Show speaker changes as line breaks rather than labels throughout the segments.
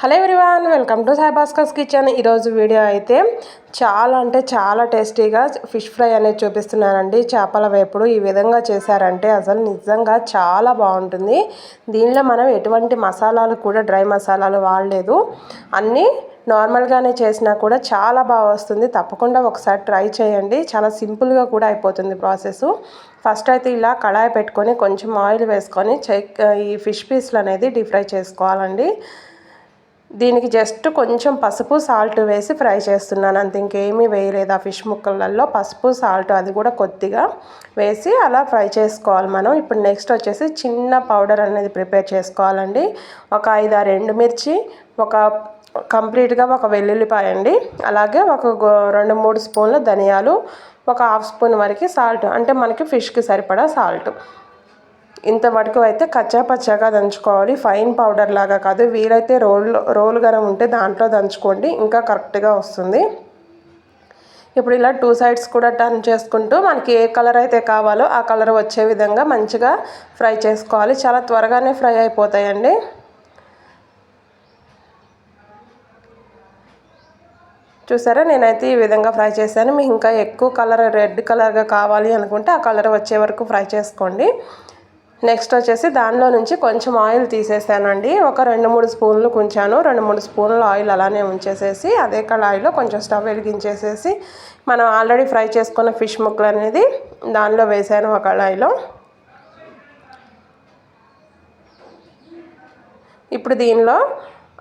Hello everyone welcome to Sai Bhaskar's kitchen. ఈరోజు video అయితే చాలా అంటే చాలా టేస్టీగా ఫిష్ ఫ్రై అనేది చూపిస్తున్నానండి చేపల వేపుడు ఈ విధంగా చేశారంటే అసలు నిజంగా చాలా బాగుంటుంది. దీనిలో మనం ఎటువంటి మసాలాలు కూడా డ్రై మసాలాలు వాడలేదు. అన్నీ నార్మల్గానే చేసినా కూడా చాలా బాగా వస్తుంది. తప్పకుండా ఒకసారి ట్రై చేయండి. చాలా సింపుల్గా కూడా అయిపోతుంది ప్రాసెస్. ఫస్ట్ అయితే ఇలా కడాయి పెట్టుకొని కొంచెం ఆయిల్ వేసుకొని ఈ ఫిష్ పీస్లు అనేది డీప్ ఫ్రై చేసుకోవాలండి. దీనికి జస్ట్ కొంచెం పసుపు సాల్ట్ వేసి ఫ్రై చేస్తున్నాను. అంత ఇంకేమీ వేయలేదు. ఆ ఫిష్ ముక్కలలో పసుపు సాల్ట్ అది కూడా కొద్దిగా వేసి అలా ఫ్రై చేసుకోవాలి మనం. ఇప్పుడు నెక్స్ట్ వచ్చేసి చిన్న పౌడర్ అనేది ప్రిపేర్ చేసుకోవాలండి. ఒక ఐదు ఆరు ఎండుమిర్చి ఒక కంప్లీట్గా ఒక వెల్లుల్లిపాయ అండి. అలాగే ఒక రెండు మూడు స్పూన్ల ధనియాలు ఒక హాఫ్ స్పూన్ వరకు సాల్ట్ అంటే మనకి ఫిష్కి సరిపడా సాల్ట్ ఇంత మటుకు అయితే కచ్చా పచ్చాగా దంచుకోవాలి. ఫైన్ పౌడర్ లాగా కాదు. వీలైతే రోల్ రోల్ గరం ఉంటే దాంట్లో దంచుకోండి. ఇంకా కరెక్ట్గా వస్తుంది. ఇప్పుడు ఇలా టూ సైడ్స్ కూడా టర్న్ చేసుకుంటూ మనకి ఏ కలర్ అయితే కావాలో ఆ కలర్ వచ్చే విధంగా మంచిగా ఫ్రై చేసుకోవాలి. చాలా త్వరగానే ఫ్రై అయిపోతాయండి. చూసారా? నేనైతే ఈ విధంగా ఫ్రై చేశాను. మీకు ఇంకా ఎక్కువ కలర్ రెడ్ కలర్గా కావాలి అనుకుంటే ఆ కలర్ వచ్చే వరకు ఫ్రై చేసుకోండి. నెక్స్ట్ వచ్చేసి దానిలో నుంచి కొంచెం ఆయిల్ తీసేసానండి. ఒక రెండు మూడు స్పూన్లు కుంచాను. రెండు మూడు స్పూన్లు ఆయిల్ అలానే ఉంచేసేసి అదే కళాయిలో కొంచెం స్టవ్ వెలిగించేసేసి మనం ఆల్రెడీ ఫ్రై చేసుకున్న ఫిష్ ముక్కలు అనేది దానిలో వేసాను ఒక కళాయిలో. ఇప్పుడు దీనిలో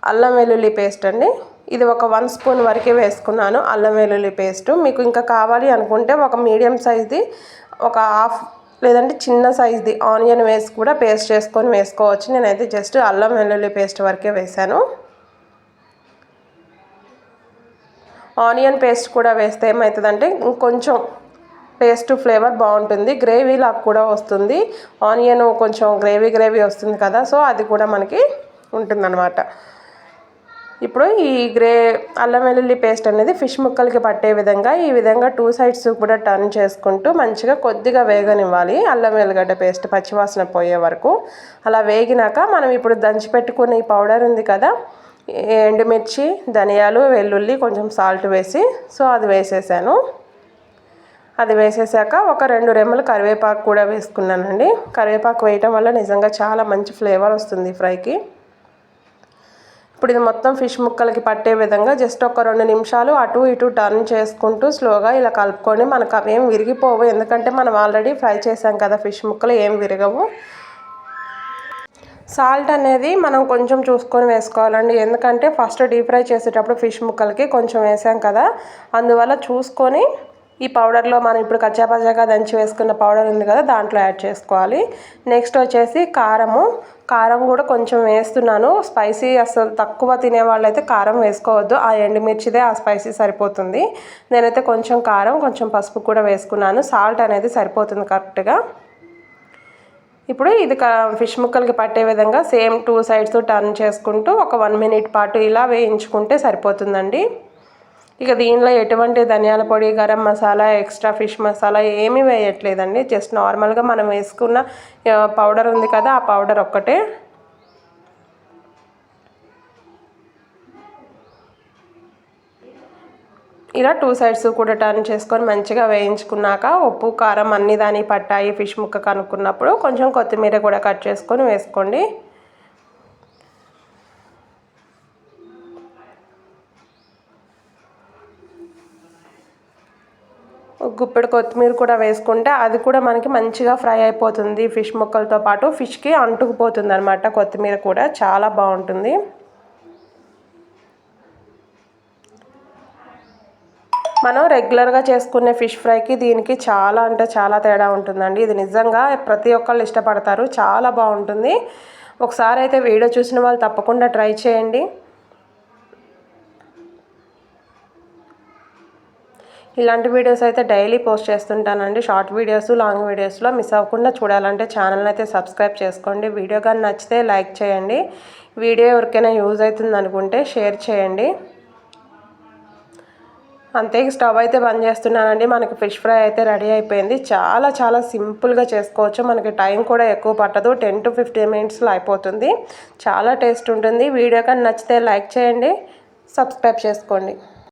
అల్లం వెల్లుల్లి పేస్ట్ అండి. ఇది ఒక వన్ స్పూన్ వరకే వేసుకున్నాను అల్లం వెల్లుల్లి పేస్ట్. మీకు ఇంకా కావాలి అనుకుంటే ఒక మీడియం సైజ్ది ఒక హాఫ్ లేదంటే చిన్న సైజ్ది ఆనియన్ వేసి కూడా పేస్ట్ చేసుకొని వేసుకోవచ్చు. నేనైతే జస్ట్ అల్లం వెల్లుల్లి పేస్ట్ వరకే వేసాను ఆనియన్ పేస్ట్ కూడా వేస్తే ఏమవుతుందంటే ఇంకొంచెం టేస్ట్ ఫ్లేవర్ బాగుంటుంది. గ్రేవీ లాగా కూడా వస్తుంది. ఆనియన్ కొంచెం గ్రేవీ గ్రేవీ వస్తుంది కదా సో అది కూడా మనకి ఉంటుందన్నమాట. ఇప్పుడు ఈ గ్రే అల్లం వెల్లుల్లి పేస్ట్ అనేది ఫిష్ ముక్కలకి పట్టే విధంగా ఈ విధంగా టూ సైడ్స్ కూడా టర్న్ చేసుకుంటూ మంచిగా కొద్దిగా వేగనివ్వాలి. అల్లం వెల్లిగడ్డ పేస్ట్ పచ్చివాసన పోయే వరకు. అలా వేగినాక మనం ఇప్పుడు దంచి పెట్టుకున్న ఈ పౌడర్ ఉంది కదా ఎండుమిర్చి ధనియాలు వెల్లుల్లి కొంచెం సాల్ట్ వేసి సో అది వేసేసాను. అది వేసేసాక ఒక రెండు రెమ్మలు కరివేపాకు కూడా వేసుకున్నానండి. కరివేపాకు వేయటం వల్ల నిజంగా చాలా మంచి ఫ్లేవర్ వస్తుంది ఫ్రైకి. ఇప్పుడు ఇది మొత్తం ఫిష్ ముక్కలకి పట్టే విధంగా జస్ట్ ఒక రెండు నిమిషాలు అటు ఇటు టర్న్ చేసుకుంటూ స్లోగా ఇలా కలుపుకొని మనకు అవి ఏం విరిగిపోవు. ఎందుకంటే మనం ఆల్రెడీ ఫ్రై చేసాం కదా ఫిష్ ముక్కలు ఏం విరగవు. సాల్ట్ అనేది మనం కొంచెం చూసుకొని వేసుకోవాలండి. ఎందుకంటే ఫస్ట్ డీప్ ఫ్రై చేసేటప్పుడు ఫిష్ ముక్కలకి కొంచెం వేసాం కదా. అందువల్ల చూసుకొని ఈ పౌడర్లో మనం ఇప్పుడు కచ్చాపచ్చాగా దంచి వేసుకున్న పౌడర్ ఉంది కదా దాంట్లో యాడ్ చేసుకోవాలి. నెక్స్ట్ వచ్చేసి కారము. కారం కూడా కొంచెం వేస్తున్నాను. స్పైసీ అసలు తక్కువ తినే వాళ్ళైతే కారం వేసుకోవద్దు. ఆ ఎండుమిర్చిదే ఆ స్పైసీ సరిపోతుంది. నేనైతే కొంచెం కారం కొంచెం పసుపు కూడా వేసుకున్నాను. సాల్ట్ అనేది సరిపోతుంది కరెక్ట్గా. ఇప్పుడు ఇది ఫిష్ ముక్కలకి పట్టే విధంగా సేమ్ టూ సైడ్స్ టర్న్ చేసుకుంటూ ఒక వన్ మినిట్ పాటు ఇలా వేయించుకుంటే సరిపోతుందండి. ఇక దీనిలో ఎటువంటి ధనియాల పొడి గరం మసాలా ఎక్స్ట్రా ఫిష్ మసాలా ఏమీ వేయట్లేదండి. జస్ట్ నార్మల్గా మనం వేసుకున్న పౌడర్ ఉంది కదా ఆ పౌడర్ ఒక్కటే. ఇలా టూ సైడ్స్ కూడా టర్న్ చేసుకొని మంచిగా వేయించుకున్నాక ఉప్పు కారం అన్ని దాని పట్టాయి ఫిష్ ముక్క కనుక్కున్నప్పుడు కొంచెం కొత్తిమీర కూడా కట్ చేసుకొని వేసుకోండి. గుప్పెడు కొత్తిమీర కూడా వేసుకుంటే అది కూడా మనకి మంచిగా ఫ్రై అయిపోతుంది. ఫిష్ ముక్కలతో పాటు ఫిష్కి అంటుకుపోతుంది అనమాట కొత్తిమీర కూడా. చాలా బాగుంటుంది. మనం రెగ్యులర్గా చేసుకునే ఫిష్ ఫ్రైకి దీనికి చాలా అంటే చాలా తేడా ఉంటుందండి. ఇది నిజంగా ప్రతి ఒక్కళ్ళు ఇష్టపడతారు. చాలా బాగుంటుంది. ఒకసారి అయితే వీడియో చూసిన వాళ్ళు తప్పకుండా ట్రై చేయండి. ఇలాంటి వీడియోస్ అయితే డైలీ పోస్ట్ చేస్తుంటానండి. షార్ట్ వీడియోస్ లాంగ్ వీడియోస్లో మిస్ అవ్వకుండా చూడాలంటే ఛానల్ని అయితే సబ్స్క్రైబ్ చేసుకోండి. వీడియో కానీ నచ్చితే లైక్ చేయండి. వీడియో ఎవరికైనా యూజ్ అవుతుంది అనుకుంటే షేర్ చేయండి. అంతే స్టవ్ అయితే బంద్ చేస్తున్నానండి. మనకి ఫిష్ ఫ్రై అయితే రెడీ అయిపోయింది. చాలా చాలా సింపుల్గా చేసుకోవచ్చు. మనకి టైం కూడా ఎక్కువ పట్టదు. టెన్ టు ఫిఫ్టీన్ మినిట్స్లో అయిపోతుంది. చాలా టేస్ట్ ఉంటుంది. వీడియో కానీ నచ్చితే లైక్ చేయండి. సబ్స్క్రైబ్ చేసుకోండి.